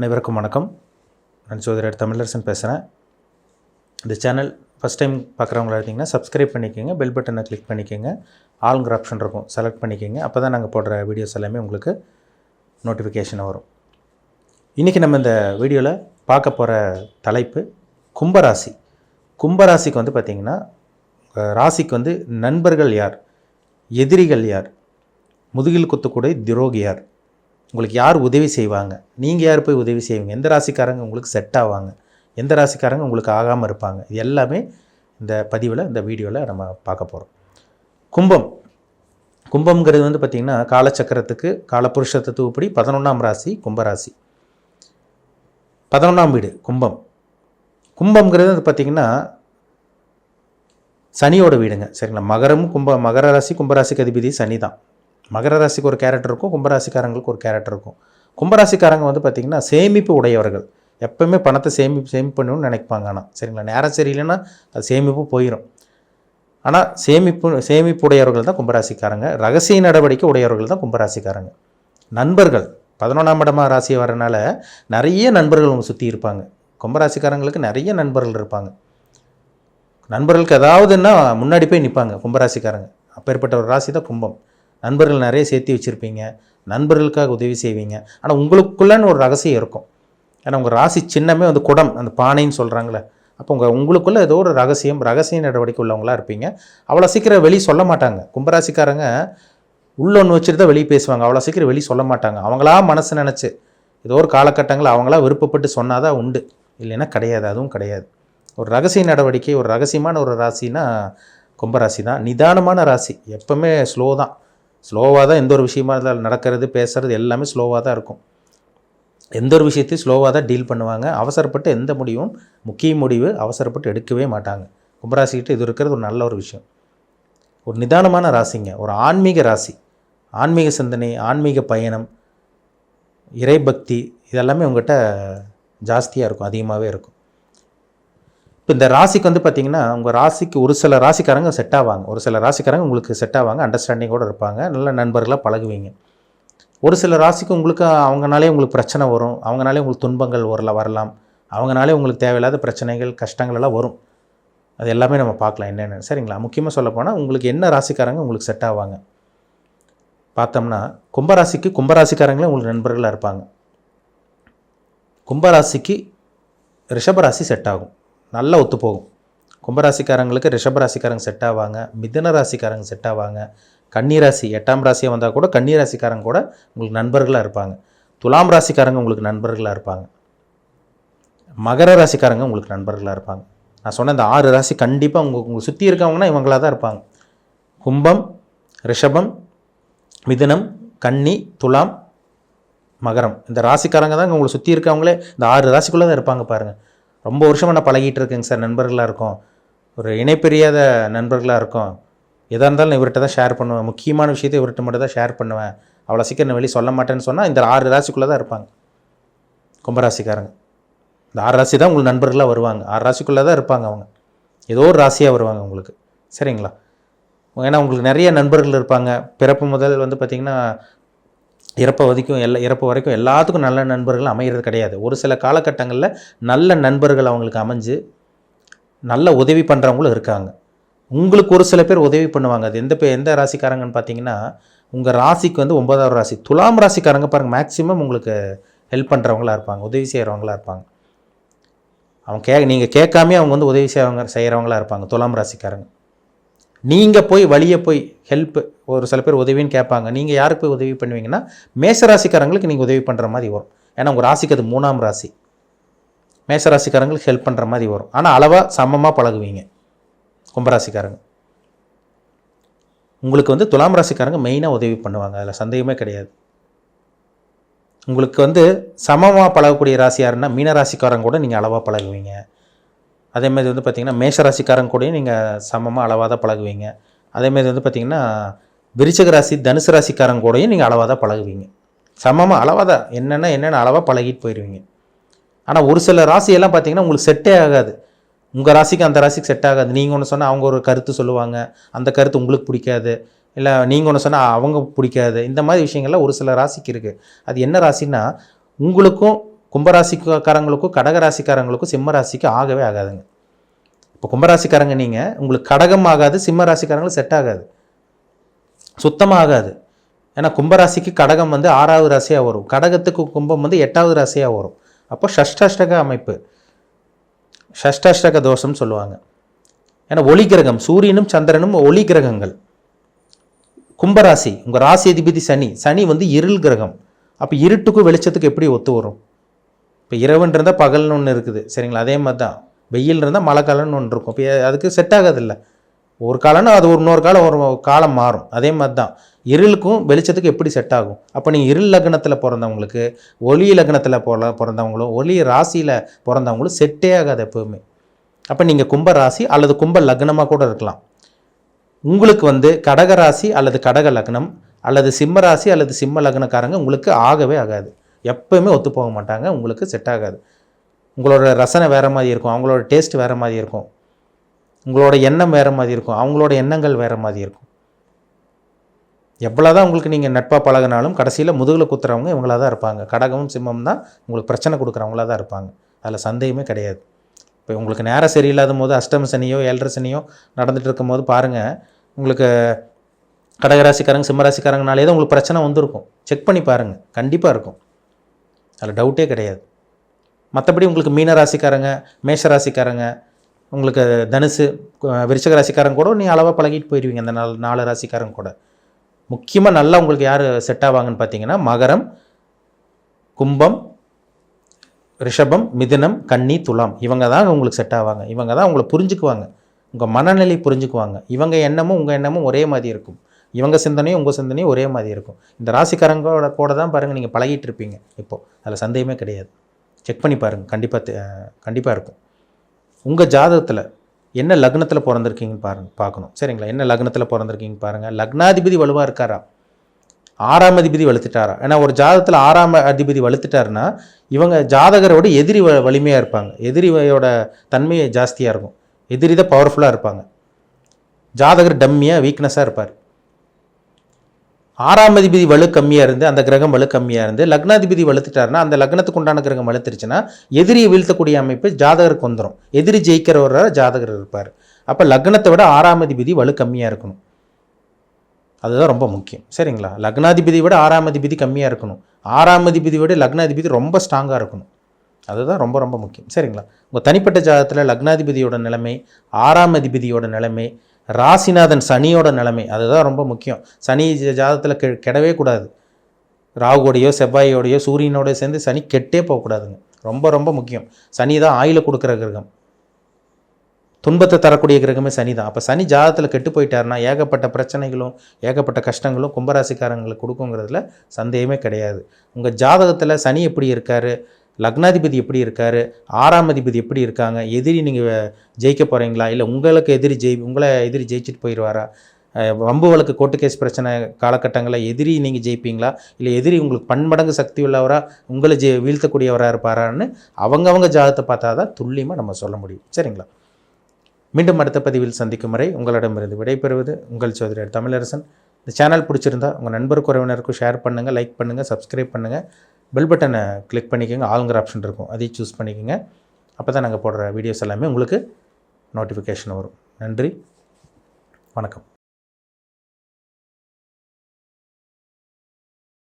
அனைவருக்கும் வணக்கம். நான் சோதரர் தமிழரசன் பேசுகிறேன் இந்த சேனல் ஃபஸ்ட் டைம் பார்க்குறவங்களா இருந்தீங்கன்னா சப்ஸ்கிரைப் பண்ணிக்கோங்க பெல் பட்டனை கிளிக் பண்ணிக்கோங்க. ஆளுங்கிற ஆப்ஷன் இருக்கும் செலக்ட் பண்ணிக்கோங்க. அப்போ தான் நாங்கள் போடுற வீடியோஸ் எல்லாமே உங்களுக்கு நோட்டிஃபிகேஷன் வரும். இன்றைக்கி நம்ம இந்த வீடியோவில் பார்க்க போகிற தலைப்பு கும்பராசி. கும்பராசிக்கு வந்து பார்த்திங்கன்னா ராசிக்கு வந்து நண்பர்கள் யார்? எதிரிகள் யார்? முதுகில் குத்தக்கூடிய துரோகி யார் உங்களுக்கு யார் உதவி செய்வாங்க? நீங்கள் யார் போய் உதவி செய்வீங்க? எந்த ராசிக்காரங்க உங்களுக்கு செட் ஆவாங்க? எந்த ராசிக்காரங்க உங்களுக்கு ஆகாமல் இருப்பாங்க? இது எல்லாமே இந்த பதிவில் இந்த வீடியோவில் நம்ம பார்க்க போகிறோம் கும்பம். கும்பம்ங்கிறது வந்து பார்த்திங்கன்னா காலச்சக்கரத்துக்கு காலபுருஷ தத்துவப்படி பதினொன்றாம் ராசி கும்பராசி. பதினொன்றாம் வீடு கும்பம். கும்பம்ங்கிறது வந்து பார்த்திங்கன்னா சனியோட வீடுங்க. சரிங்களா? மகரம் கும்ப மகர ராசி கும்பராசிக்கு அதிபதி சனி தான் மகர ராசிக்கு ஒரு கேரக்டர் இருக்கும் கும்பராசிக்காரங்களுக்கு ஒரு கேரக்டர் இருக்கும். கும்பராசிக்காரங்க வந்து பார்த்திங்கன்னா சேமிப்பு உடையவர்கள். எப்பவுமே பணத்தை சேமிப்பு சேமிப்பு பண்ணணும்னு நினைப்பாங்க ஆனால் சரிங்களா? நேரம் சரியில்லைன்னா அது சேமிப்பு போயிடும் ஆனால் சேமிப்பு சேமிப்பு உடையவர்கள் தான் கும்பராசிக்காரங்க. ரகசிய நடவடிக்கை உடையவர்கள் தான் கும்பராசிக்காரங்க. நண்பர்கள். பதினொன்றாம் இடமா ராசி வரனால நிறைய நண்பர்கள் அவங்க சுற்றி இருப்பாங்க. கும்பராசிக்காரங்களுக்கு நிறைய நண்பர்கள் இருப்பாங்க. நண்பர்களுக்கு ஏதாவதுன்னா முன்னாடி போய் நிற்பாங்க கும்பராசிக்காரங்க. அப்பேற்பட்ட ஒரு ராசி தான் கும்பம். நண்பர்கள் நிறைய சேர்த்து வச்சுருப்பீங்க. நண்பர்களுக்காக உதவி செய்வீங்க. ஆனால் உங்களுக்குள்ளேன்னு ஒரு ரகசியம் இருக்கும். ஏன்னா உங்கள் ராசி சின்னமே வந்து குடம் அந்த பானைன்னு சொல்கிறாங்களே அப்போ உங்கள் உங்களுக்குள்ளே ஏதோ ஒரு ரகசியம் ரகசிய நடவடிக்கை உள்ளவங்களா இருப்பீங்க. அவ்வளோ சீக்கிரம் வெளியே சொல்ல மாட்டாங்க. கும்பராசிக்காரங்க உள்ள ஒன்று வச்சுட்டு தான் வெளியே பேசுவாங்க. அவ்வளோ சீக்கிரம் வெளியே சொல்ல மாட்டாங்க. அவங்களா மனசு நினச்சி ஏதோ ஒரு காலகட்டங்களில் அவங்களா விருப்பப்பட்டு சொன்னாதான் உண்டு. இல்லைன்னா கிடையாது. அதுவும் கிடையாது. ஒரு ரகசிய நடவடிக்கை ஒரு ரகசியமான ஒரு ராசினா கும்பராசி தான் நிதானமான ராசி. எப்பவுமே ஸ்லோ தான். ஸ்லோவாக தான் எந்த ஒரு விஷயமா இருந்தாலும் நடக்கிறது பேசுறது எல்லாமே ஸ்லோவாக தான் இருக்கும். எந்த ஒரு விஷயத்தையும் ஸ்லோவாக தான் டீல் பண்ணுவாங்க. அவசரப்பட்டு எந்த முடிவும் முக்கிய முடிவு அவசரப்பட்டு எடுக்கவே மாட்டாங்க. கும்பராசிக்கிட்ட இது இருக்கிறது ஒரு நல்ல ஒரு விஷயம். ஒரு நிதானமான ராசிங்க. ஒரு ஆன்மீக ராசி. ஆன்மீக சிந்தனை ஆன்மீக பயணம் இறைபக்தி இதெல்லாமே உங்கள்கிட்ட ஜாஸ்தியாக இருக்கும் அதிகமாகவே இருக்கும். இப்போ இந்த ராசிக்கு வந்து பார்த்தீங்கன்னா உங்கள் ராசிக்கு ஒரு சில ராசிக்காரங்க செட் ஆவாங்க. ஒரு சில ராசிக்காரங்க உங்களுக்கு செட் ஆவாங்க அண்டர்ஸ்டாண்டிங்கோடு இருப்பாங்க. நல்ல நண்பர்களாக பழகுவீங்க. ஒரு சில ராசிக்கு உங்களுக்கு அவங்கனாலே உங்களுக்கு பிரச்சனை வரும். அவங்கனாலே உங்களுக்கு துன்பங்கள் வரல வரலாம். அவங்கனாலே உங்களுக்கு தேவையில்லாத பிரச்சனைகள் கஷ்டங்கள் எல்லாம் வரும். அது எல்லாமே நம்ம பார்க்கலாம். என்னென்னு. சரிங்களா? முக்கியமாக சொல்ல போனால் உங்களுக்கு என்ன ராசிக்காரங்க உங்களுக்கு செட் ஆவாங்க? பார்த்தோம்னா கும்பராசிக்கு கும்பராசிக்காரங்களே உங்களுக்கு நண்பர்களாக இருப்பாங்க. கும்பராசிக்கு ரிஷபராசி செட் ஆகும். நல்லா ஒத்து போகும். கும்பராசிக்காரங்களுக்கு ரிஷபராசிக்காரங்க செட் ஆவாங்க. மிதன ராசிக்காரங்க செட் ஆவாங்க. கன்னிராசி எட்டாம் ராசியாக வந்தால் கூட கன்னிராசிக்காரங்க கூட உங்களுக்கு நண்பர்களாக இருப்பாங்க. துலாம் ராசிக்காரங்க உங்களுக்கு நண்பர்களாக இருப்பாங்க. மகர ராசிக்காரங்க உங்களுக்கு நண்பர்களாக இருப்பாங்க. நான் சொன்ன இந்த ஆறு ராசி கண்டிப்பாக உங்கள் உங்களை சுற்றி இருக்கவங்கன்னா இவங்களாக தான் இருப்பாங்க. கும்பம் ரிஷபம் மிதுனம் கன்னி துலாம் மகரம். இந்த ராசிக்காரங்க தான் உங்களை சுற்றி இருக்கவங்களே இந்த ஆறு ராசிக்குள்ளே தான் இருப்பாங்க பாருங்கள் ரொம்ப வருஷமாக நான் பழகிட்டு இருக்கேங்க சார். நண்பர்களாக இருக்கோம். ஒரு இணைப்பிரியாத நண்பர்களாக இருக்கோம். எதாக இருந்தாலும் நான் இவர்கிட்ட தான் ஷேர் பண்ணுவேன். முக்கியமான விஷயத்தை இவர்கிட்ட மட்டும் தான் ஷேர் பண்ணுவேன். அவ்வளோ சீக்கிரம் வெளியே சொல்ல மாட்டேன்னு சொன்னால் இந்த ஆறு ராசிக்குள்ளே தான் இருப்பாங்க. கும்பராசிக்காரங்க. இந்த ஆறு ராசி தான் உங்களுக்கு நண்பர்களாக வருவாங்க. ஆறு ராசிக்குள்ளே தான் இருப்பாங்க அவங்க. ஏதோ ஒரு ராசியாக வருவாங்க உங்களுக்கு. சரிங்களா? ஏன்னா உங்களுக்கு நிறைய நண்பர்கள் இருப்பாங்க. பிறப்பு முதல் வந்து பார்த்திங்கன்னா இறப்ப வரைக்கும் எல்லா இறப்பு வரைக்கும் எல்லாத்துக்கும் நல்ல நண்பர்கள் அமைகிறது கிடையாது. ஒரு சில காலகட்டங்களில் நல்ல நண்பர்கள் அவங்களுக்கு அமைஞ்சு நல்ல உதவி பண்ணுறவங்களும் இருக்காங்க. உங்களுக்கு ஒரு சில பேர் உதவி பண்ணுவாங்க. அது எந்த பே எந்த ராசிக்காரங்கன்னு பார்த்தீங்கன்னா உங்கள் ராசிக்கு வந்து ஒன்பதாவது ராசி. துலாம் ராசிக்காரங்க பாருங்கள் மேக்ஸிமம் உங்களுக்கு ஹெல்ப் பண்ணுறவங்களா இருப்பாங்க உதவி செய்கிறவங்களா இருப்பாங்க. அவங்க கே நீங்கள் கேட்காமே அவங்க வந்து உதவி செய்கிறவங்க செய்கிறவங்களா இருப்பாங்க துலாம் ராசிக்காரங்க. நீங்கள் போய் வழியே போய் ஹெல்ப் ஒரு சில பேர் உதவின்னு கேட்பாங்க. நீங்கள் யாருக்கு போய் உதவி பண்ணுவீங்கன்னா மேசராசிக்காரங்களுக்கு நீங்கள் உதவி பண்ணுற மாதிரி வரும். ஏன்னா உங்கள் ராசிக்கு அது மூணாம் ராசி. மேச ராசிக்காரங்களுக்கு ஹெல்ப் பண்ணுற மாதிரி வரும். ஆனால் அளவாக சமமாக பழகுவீங்க. கும்பராசிக்காரங்க. உங்களுக்கு வந்து துலாம் ராசிக்காரங்க மெயினாக உதவி பண்ணுவாங்க. அதில் சந்தேகமே கிடையாது. உங்களுக்கு வந்து சமமாக பழகக்கூடிய ராசி யாருன்னா மீன ராசிக்காரங்க கூட நீங்கள் அளவாக பழகுவீங்க. அதேமாதிரி வந்து பார்த்திங்கன்னா மேஷ ராசிக்காரங்க கூடயும் நீங்கள் சமமாக அளவாக தான் பழகுவீங்க அதேமாதிரி வந்து பார்த்திங்கன்னா விருச்சக ராசி தனுசு ராசிக்காரங்க கூடயும் நீங்கள் அளவாக தான் பழகுவீங்க. சமமாக அளவாக தான் என்னென்ன என்னென்ன அளவாக பழகிட்டு போயிடுவீங்க ஆனால் ஒரு சில ராசியெல்லாம் பார்த்திங்கன்னா உங்களுக்கு செட்டே ஆகாது. உங்கள் ராசிக்கு அந்த ராசிக்கு செட் ஆகாது. நீங்கள் ஒன்று சொன்னால் அவங்க ஒரு கருத்து சொல்லுவாங்க. அந்த கருத்து உங்களுக்கு பிடிக்காது. இல்லை நீங்கள் ஒன்று சொன்னால் அவங்க பிடிக்காது. இந்த மாதிரி விஷயங்கள்லாம் ஒரு சில ராசிக்கு இருக்குது அது என்ன ராசின்னா உங்களுக்கும் கும்பராசிக்காரங்களுக்கும் கடகராசிக்காரங்களுக்கும் சிம்ம ராசிக்கு ஆகவே ஆகாதுங்க. இப்போ கும்பராசிக்காரங்க நீங்கள் உங்களுக்கு கடகம் ஆகாது சிம்ம ராசிக்காரங்களுக்கு செட் ஆகாது. சுத்தமாக ஆகாது. ஏன்னா கும்பராசிக்கு கடகம் வந்து ஆறாவது ராசியாக வரும். கடகத்துக்கு கும்பம் வந்து எட்டாவது ராசியாக வரும். அப்போ ஷஷ்டாஷ்டக அமைப்பு. ஷஷ்டாஷ்டக தோஷம்னு சொல்லுவாங்க. ஏன்னா ஒளி கிரகம் சூரியனும் சந்திரனும் ஒளி கிரகங்கள். கும்பராசி உங்கள் ராசி அதிபதி சனி. சனி வந்து இருள் கிரகம். அப்போ இருட்டுக்கும் வெளிச்சத்துக்கு எப்படி ஒத்து வரும்? இப்போ இரவுன்னு இருந்தால் பகல்னு ஒன்று இருக்குது. சரிங்களா? அதே மாதிரி தான். வெயில் இருந்தால் மழை காலம்னு ஒன்று இருக்கும். இப்போ அதுக்கு செட் ஆகாதில்ல. ஒரு காலம்னா அது ஒரு இன்னொரு காலம் ஒரு காலம் மாறும். அதே மாதிரி தான். இருளுக்கும் வெளிச்சத்துக்கு எப்படி செட் ஆகும்? அப்போ நீங்கள் இருள் லக்னத்தில் பிறந்தவங்களுக்கு ஒளி லக்னத்தில் போல பிறந்தவங்களும் ஒளி ராசியில் பிறந்தவங்களும் செட்டே ஆகாது எப்போவுமே. அப்போ நீங்கள் கும்ப ராசி அல்லது கும்ப லக்னமாக கூட இருக்கலாம். உங்களுக்கு வந்து கடக ராசி அல்லது கடக லக்னம் அல்லது சிம்ம ராசி அல்லது சிம்ம லக்னக்காரங்க உங்களுக்கு ஆகவே ஆகாது. எப்போயுமே ஒத்து போக மாட்டாங்க உங்களுக்கு செட் ஆகாது. உங்களோட ரசனை வேறு மாதிரி இருக்கும் அவங்களோட டேஸ்ட் வேறு மாதிரி இருக்கும். உங்களோட எண்ணம் வேறு மாதிரி இருக்கும் அவங்களோட எண்ணங்கள் வேறு மாதிரி இருக்கும். எவ்வளோ தான் உங்களுக்கு நீங்கள் நட்பாக பழகினாலும் கடைசியில் முதுகில் குத்துறவங்க இவங்களா தான் இருப்பாங்க. கடகமும் சிம்மம் தான் உங்களுக்கு பிரச்சனை கொடுக்குறவங்களா தான் இருப்பாங்க. அதில் சந்தேகமே கிடையாது. இப்போ உங்களுக்கு நேரம் சரியில்லாத போது அஷ்டம சனியோ ஏழரை சனியோ நடந்துகிட்டு இருக்கும்போது பாருங்கள் உங்களுக்கு கடகராசிக்காரங்க சிம்மராசிக்காரங்கனாலே தான் உங்களுக்கு பிரச்சனை வந்திருக்கும். செக் பண்ணி பாருங்கள் கண்டிப்பாக இருக்கும். அதில் டவுட்டே கிடையாது. மற்றபடி உங்களுக்கு மீன ராசிக்காரங்க மேஷ ராசிக்காரங்க உங்களுக்கு தனுசு விருச்சக ராசிக்காரங்க கூட நீ அளவாக பழகிட்டு போயிடுவீங்க அந்த நாலு நாலு ராசிக்காரங்க கூட. முக்கியமாக நல்லா உங்களுக்கு யார் செட் ஆவாங்கன்னு பார்த்தீங்கன்னா மகரம் கும்பம் ரிஷபம் மிதுனம் கன்னி துலாம். இவங்க தான் உங்களுக்கு செட் ஆவாங்க. இவங்க தான் உங்களை புரிஞ்சுக்குவாங்க. உங்கள் மனநிலை புரிஞ்சுக்குவாங்க. இவங்க எண்ணமும் உங்கள் எண்ணமும் ஒரே மாதிரி இருக்கும். இவங்க சிந்தனையும் உங்கள் சிந்தனையும் ஒரே மாதிரி இருக்கும். இந்த ராசிக்காரங்களோட கூட தான் பாருங்கள் நீங்கள் பழகிட்டு இருப்பீங்க இப்போது அதில் சந்தேகமே கிடையாது. செக் பண்ணி பாருங்கள் கண்டிப்பாக கண்டிப்பாக இருக்கும். உங்கள் ஜாதகத்தில் என்ன லக்னத்தில் பிறந்திருக்கீங்கன்னு பாருங்க பார்க்கணும். சரிங்களா? என்ன லக்னத்தில் பிறந்திருக்கீங்கன்னு பாருங்கள் லக்னாதிபதி வலுவாக இருக்காரா? ஆறாம் அதிபதி வலுத்துட்டாரா? ஏன்னா ஒரு ஜாதகத்தில் ஆறாம் அதிபதி வலுத்துட்டாருன்னா இவங்க ஜாதகரோட எதிரி வ- வலிமையாக இருப்பாங்க. எதிரியோட தன்மையை ஜாஸ்தியாக இருக்கும். எதிரி தான் பவர்ஃபுல்லாக இருப்பாங்க. ஜாதகர் டம்மியாக வீக்னஸாக இருப்பார். ஆறாம் அதிபதி வலு கம்மியாக இருந்து அந்த கிரகம் வலு கம்மியாக இருந்து லக்னாதிபதி வலுத்துட்டாருன்னா அந்த லக்னத்துக்கு உண்டான கிரகம் வலுத்துருச்சுன்னா எதிரியை வீழ்த்தக்கூடிய அமைப்பு ஜாதகருக்கு வந்துடும் எதிரி ஜெயிக்கிறவராக ஜாதகர் இருப்பார். அப்போ லக்னத்தை விட ஆறாம் அதிபதி வலு கம்மியாக இருக்கணும். அதுதான் ரொம்ப முக்கியம். சரிங்களா? லக்னாதிபதி விட ஆறாம் அதிபதி கம்மியாக இருக்கணும். ஆறாம் அதிபதி விட லக்னாதிபதி ரொம்ப ஸ்ட்ராங்காக இருக்கணும். அதுதான் ரொம்ப ரொம்ப முக்கியம். சரிங்களா? உங்கள் தனிப்பட்ட ஜாதகத்தில் லக்னாதிபதியோட நிலைமை ஆறாம் அதிபதியோட நிலைமை ராசிநாதன் சனியோட நிலைமை அதுதான் ரொம்ப முக்கியம். சனி ஜாதகத்தில் கெ கெடவே கூடாது. ராகுவோடையோ செவ்வாயோடையோ சூரியனோட சேர்ந்து சனி கெட்டே போகக்கூடாதுங்க ரொம்ப ரொம்ப முக்கியம். சனி தான் ஆயில கொடுக்குற கிரகம். துன்பத்தை தரக்கூடிய கிரகமே சனி தான். அப்போ சனி ஜாதத்தில் கெட்டு போயிட்டாருன்னா ஏகப்பட்ட பிரச்சனைகளும் ஏகப்பட்ட கஷ்டங்களும் கும்பராசிக்காரங்களுக்கு கொடுக்குங்கிறதுல சந்தேகமே கிடையாது. உங்கள் ஜாதகத்தில் சனி எப்படி இருக்கார்? லக்னாதிபதி எப்படி இருக்கார்? ஆறாம் அதிபதி எப்படி இருக்காங்க? எதிரி நீங்கள் ஜெயிக்க போகிறீங்களா இல்லை உங்களுக்கு எதிரி ஜெய் உங்களை எதிரி ஜெயிச்சுட்டு போயிடுவாரா வம்பு வழக்கு கோர்ட்டு கேஸ் பிரச்சனை காலகட்டங்களில் எதிரி நீங்கள் ஜெயிப்பீங்களா? இல்லை எதிரி உங்களுக்கு பன்மடங்கு சக்தி உள்ளவராக உங்களை ஜெ வீழ்த்தக்கூடியவராக இருப்பாரான்னு அவங்கவங்க ஜாதகத்தை பார்த்தா தான் துல்லியமாக நம்ம சொல்ல முடியும். சரிங்களா? மீண்டும் அடுத்த பதிவில் சந்திக்கும் வரை உங்களிடமிருந்து விடைபெறுவது உங்கள் சோதரர் தமிழரசன். இந்த சேனல் பிடிச்சிருந்தா உங்கள் நண்பருக்கு உறவினருக்கும் ஷேர் பண்ணுங்கள் லைக் பண்ணுங்கள் சப்ஸ்கிரைப் பண்ணுங்கள் பெல் பட்டனை கிளிக் பண்ணிக்கோங்க. ஆளுங்கிற ஆப்ஷன் இருக்கும். அதையும் சூஸ் பண்ணிக்கோங்க. அப்போ தான் நாங்கள் போடுற வீடியோஸ் எல்லாமே உங்களுக்கு நோட்டிஃபிகேஷன் வரும். நன்றி. வணக்கம்.